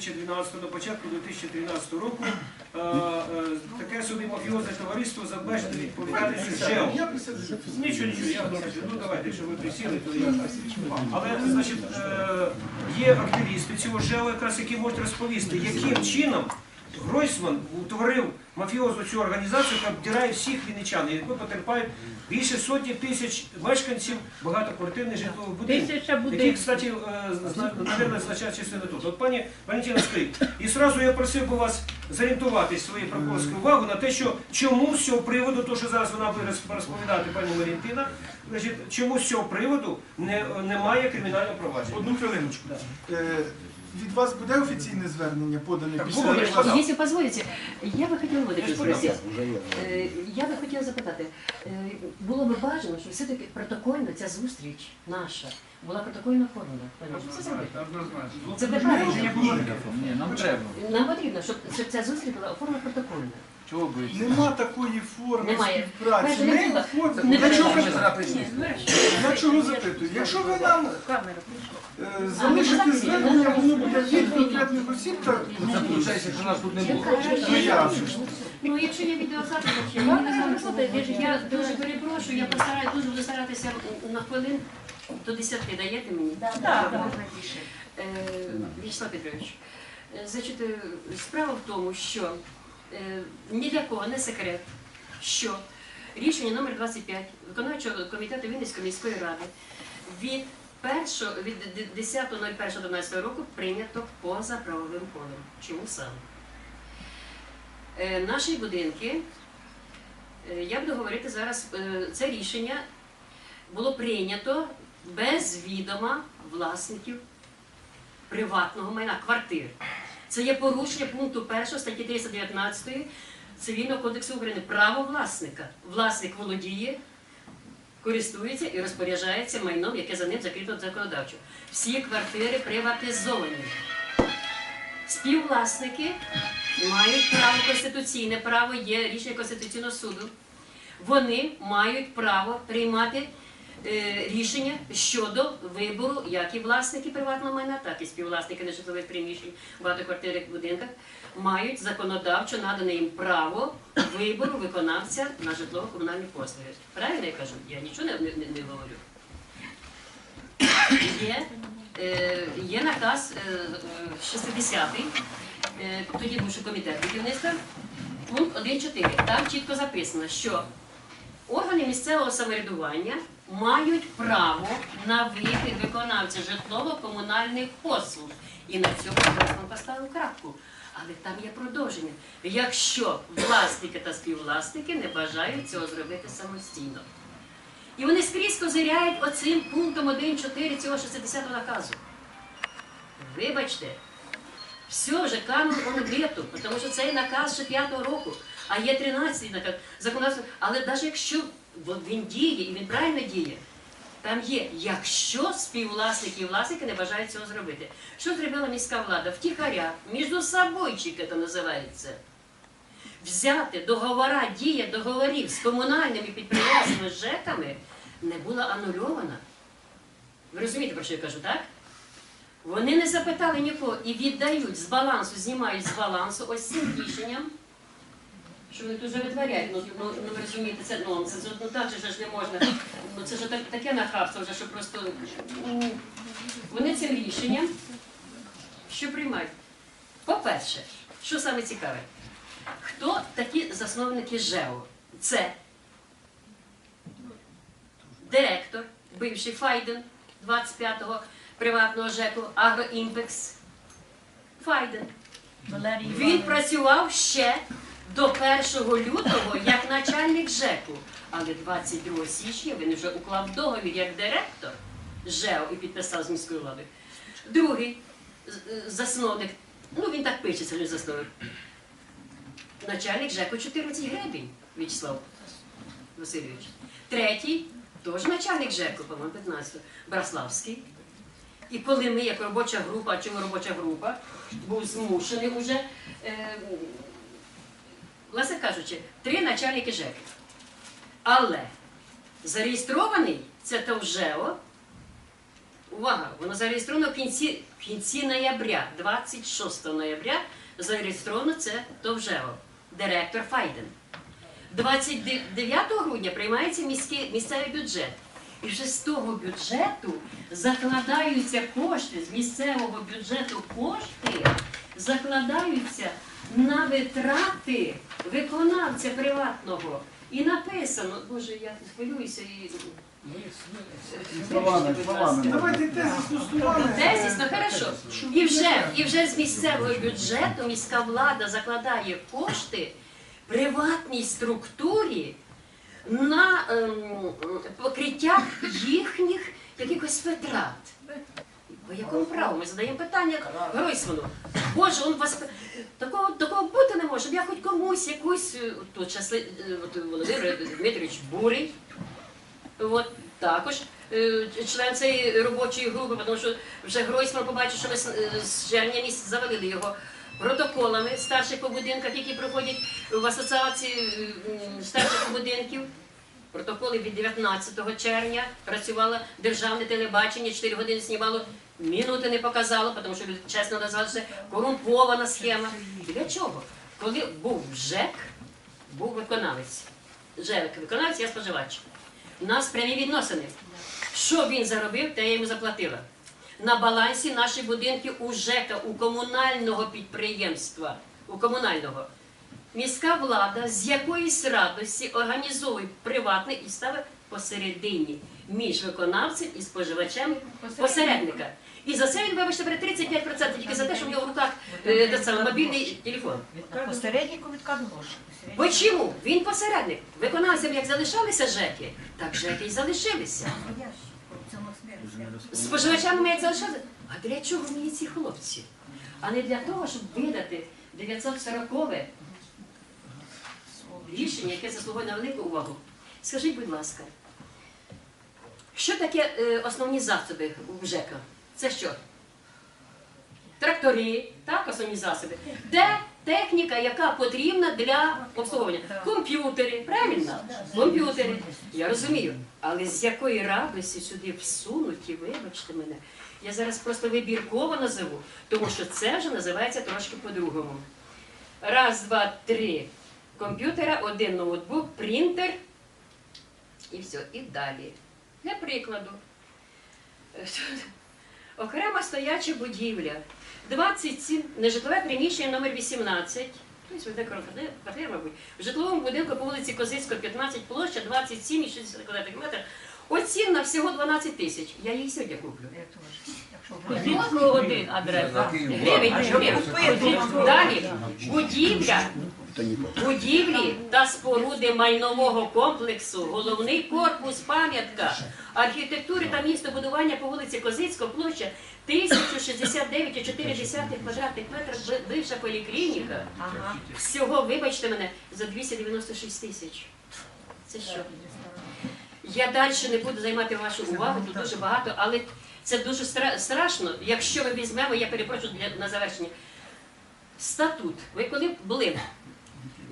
2012 на початку 2013 року е, е, таке собі мафіозне товариство за обмеженою відповідальністю ЖЕО. Нічого, нічого, я кажу, ну давайте, якщо ви присіли, то я. Але, значить, е, є активісти цього ЖЕО, якраз які можуть розповісти, яким чином Гройсман утворив мафіозну цю організацію, яка обдирає всіх вінничан, і якою потерпають більше сотні тисяч мешканців багатоквартирних житлових будинків. Які, кстати, е, зна- наверное, значна частина тут. От пані Валентина скажіть, і сразу я просив би вас зорієнтуватись своєю прокурорською увагу на те, що чому з цього приводу, то що зараз вона буде розповідати пані Валентина, значить, чому з цього приводу не, немає кримінального провадження. Одну хвилиночку. Е, Від вас буде офіційне звернення подане після. Якщо дозволите, я би хотіла вот Я ж таке понял. спросити. Е, Я би хотіла запитати, е, було б бажано, щоб все-таки протокольно ця зустріч наша була. Пані, що Це зробити. Це неправильно. Ні, нам треба. Нам потрібно, щоб, щоб ця зустріч була оформлена протокольно. Чого боїться? Нема такої форми Немає. співпраці. Ми. Не Я чого. Ми я чого запитую? Якщо ви нам е, залишите звернення, воно буде від конкретних осіб, так Це виходить, що нас тут не було. ну я. Ну, якщо є відеозапис, я не знаю. Я дуже перепрошую, я постараюсь, дуже буду старатися на хвилин до 10 даєте мені? Так. Е, Вячеслав Петрович, е, значить, е, справа в тому, що ні для кого не секрет, що рішення номер 25 виконавчого комітету Вінницької міської ради від 1, від 10.01.12 року прийнято поза правовим полем. Чому саме? Е, Наші будинки, е, я буду говорити зараз, е, це рішення було прийнято без відома власників приватного майна, квартир. Це є порушення пункту 1 статті 319 Цивільного кодексу України. Право власника. Власник володіє, користується і розпоряджається майном, яке за ним закрито законодавчо. Всі квартири приватизовані. Співвласники мають право конституційне право, є рішення Конституційного суду. Вони мають право приймати рішення щодо вибору як і власники приватного майна, так і співвласники нежитлових приміщень в багатоквартирних будинках мають законодавчо надане їм право вибору виконавця на житлово-комунальні послуги. Правильно я кажу? Я нічого не, не, не говорю. Є, е, є наказ е, е, 60-й, е, тоді був комітет будівництва, пункт 1.4. Там чітко записано, що органи місцевого самоврядування мають право на вихід виконавця житлово-комунальних послуг. І на цьому ми поставили крапку. Але там є продовження. Якщо власники та співвласники не бажають цього зробити самостійно. І вони скрізь козиряють оцим пунктом 1.4 цього 60-го наказу. Вибачте, все вже канун он тому що цей наказ ще 5-го року, а є 13-й наказ законодавство. Але навіть якщо він діє і він правильно діє, там є, якщо співвласники і власники не бажають цього зробити. Що зробила міська влада? Втіхаря, між собойчик це називається. Взяти договора, дія договорів з комунальними підприємствами, з ЖЕКами не була анульована. Ви розумієте, про що я кажу, так? Вони не запитали нікого і віддають з балансу, знімають з балансу ось цим рішенням, що вони тут вже витворяють. Ну, ну, ну ви розумієте, це нонсенс. Ну так же ж не можна. Ну це ж так, таке нахабство вже, що просто. Вони цим рішенням що приймають? По-перше, що саме цікаве, хто такі засновники ЖЕО? Це директор, бивший Файден 25-го приватного ЖЕКу Агроімпекс. Файден. Він працював ще до 1 лютого як начальник ЖЕКу, але 22 січня він вже уклав договір як директор ЖЕО і підписав з міською владою. Другий засновник, ну він так пишеться, не засновник. Начальник ЖЕКу 14 гребінь, В'ячеслав Васильович. Третій, теж начальник ЖЕКу, по-моєму, 15 Браславський. І коли ми, як робоча група, чому робоча група, був змушений уже, е, власне кажучи, три начальники ЖЕК. Але зареєстрований це ТОВ ЖЕО Увага! Воно зареєстровано в кінці, в кінці ноября, 26 ноября, зареєстровано це Довжево, директор Файден. 29 грудня приймається міський, місцевий бюджет. І вже з того бюджету закладаються кошти, з місцевого бюджету кошти закладаються на витрати виконавця приватного. І написано, боже, я хвилююся і. Словами, словами. Давайте тезисно словами. Тезісно, хорошо. І вже, і вже з місцевого бюджету міська влада закладає кошти приватній структурі на ем, покриття їхніх якихось витрат. По якому праву? Ми задаємо питання Гройсману. Боже, он вас такого, такого бути не може, я хоч комусь якусь е, тут щас, е, от Володимир Дмитрович Бурий, От також е, член цієї робочої групи, тому що вже Гройсман побачив, що ми з, червня місяця завалили його протоколами старших по будинках, які проходять в асоціації старших будинків. Протоколи від 19 червня працювало державне телебачення, 4 години знімало, мінути не показало, тому що чесно назвали, це корумпована схема. Для чого? Коли був ЖЕК, був виконавець. ЖЕК виконавець, я споживач. У нас прямі відносини. Що він заробив, те я йому заплатила. На балансі наші будинки у ЖЕКа, у комунального підприємства, у комунального. Міська влада з якоїсь радості організовує приватний і ставить посередині між виконавцем і споживачем посередника. І за це він, вибачте, бере 35% тільки за те, що в нього в руках е, мобільний телефон. Посереднику відкат гроші. Почому? Він посередник. Виконавцям як залишалися ЖЕКи, так ЖЕКи і залишилися. Споживачами як залишалися. А для чого мені ці хлопці? А не для того, щоб видати 940 рішення, яке заслуговує на велику увагу. Скажіть, будь ласка, що таке е, основні засоби у ЖЕКа? Це що? Трактори, так, основні засоби. Де техніка, яка потрібна для обслуговування? Комп'ютери, правильно? Комп'ютери. Я розумію. Але з якої радості сюди всунуті, вибачте мене, я зараз просто вибірково назову, тому що це вже називається трошки по-другому. Раз, два, три комп'ютера, один ноутбук, принтер і все. І далі. Для прикладу. Окрема стояча будівля. 27, нежитлове приміщення номер 18. Тобто квартира, квартира, мабуть. В житловому будинку по вулиці Козицького, 15, площа 27,60 квадратних метрів. Оцінна всього 12 тисяч. Я її сьогодні куплю. Будинку один адреса. Гривень, гривень. Далі. Будівля. Будівлі та споруди майнового комплексу, головний корпус, пам'ятка, архітектури та містобудування по вулиці Козицького, площа 1069,4 квадратних метрів, бивша поліклініка. Всього, вибачте мене, за 296 тисяч. Це що? Я далі не буду займати вашу увагу, тут дуже багато, але це дуже страшно. Якщо ми візьмемо, я перепрошую на завершення. Статут. Ви коли були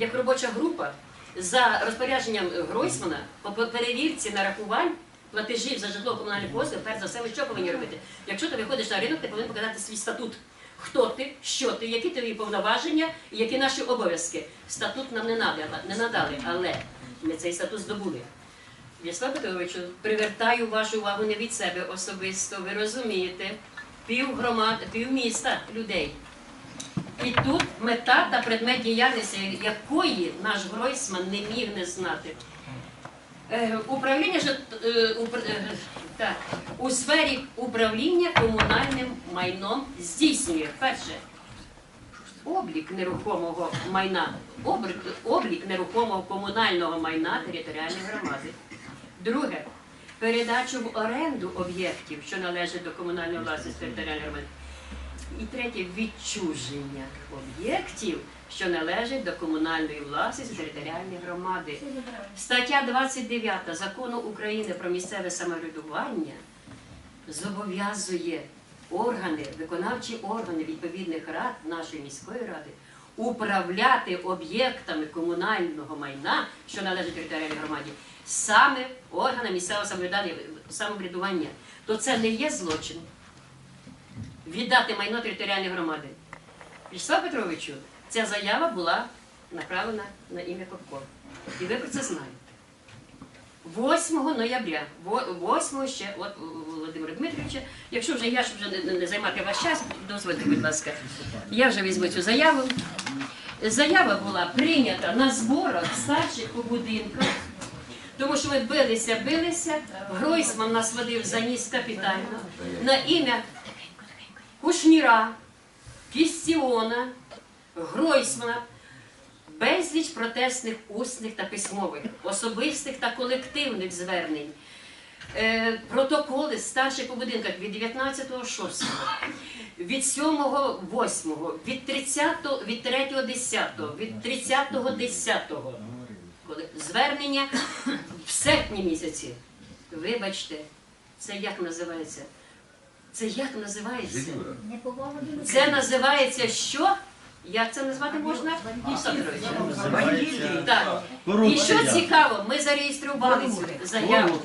як робоча група за розпорядженням Гройсмана по перевірці нарахувань платежів за житлово комунальні послуги, перш за все, ви що повинні робити? Якщо ти виходиш на ринок, ти повинен показати свій статут. Хто ти, що ти, які твої повноваження і які наші обов'язки. Статут нам не надали, не надали, але ми цей статут здобули. В'ячеслав Петровичу, привертаю вашу увагу не від себе особисто. Ви розумієте, пів громад, пів міста людей. І тут мета та предмет діяльності, якої наш Гройсман не міг не знати. Е, Управління е, е, так, у сфері управління комунальним майном здійснює перше облік нерухомого майна, облік, облік нерухомого комунального майна територіальної громади. Друге передачу в оренду об'єктів, що належать до комунальної власності територіальної громади. І третє відчуження об'єктів, що належать до комунальної власності територіальної громади. Стаття 29 закону України про місцеве самоврядування зобов'язує органи, виконавчі органи відповідних рад нашої міської ради управляти об'єктами комунального майна, що належить територіальній громаді, саме органам місцевого самоврядування самоврядування, то це не є злочин. Віддати майно територіальної громади. Вячеслав Петровичу, ця заява була направлена на ім'я Копко. І ви про це знаєте. 8 ноября, во- 8 ще, от Володимира Дмитровича, якщо вже я щоб вже не, не займати ваш час, дозвольте, будь ласка, я вже візьму цю заяву. Заява була прийнята на зборах старших по будинках, тому що ми билися, билися. Гройсман нас водив за ніс капітально на ім'я Кушніра, Кістіона, Гройсмана, безліч протестних усних та письмових, особистих та колективних звернень. Е, протоколи старших по будинках від 19.06, від 7.08, від 30, від 3.10, від 30.10, коли звернення в серпні місяці. Вибачте, це як називається? Це як називається? Це називається що? Як це назвати можна? Так. І що цікаво, ми зареєстрували цю заяву.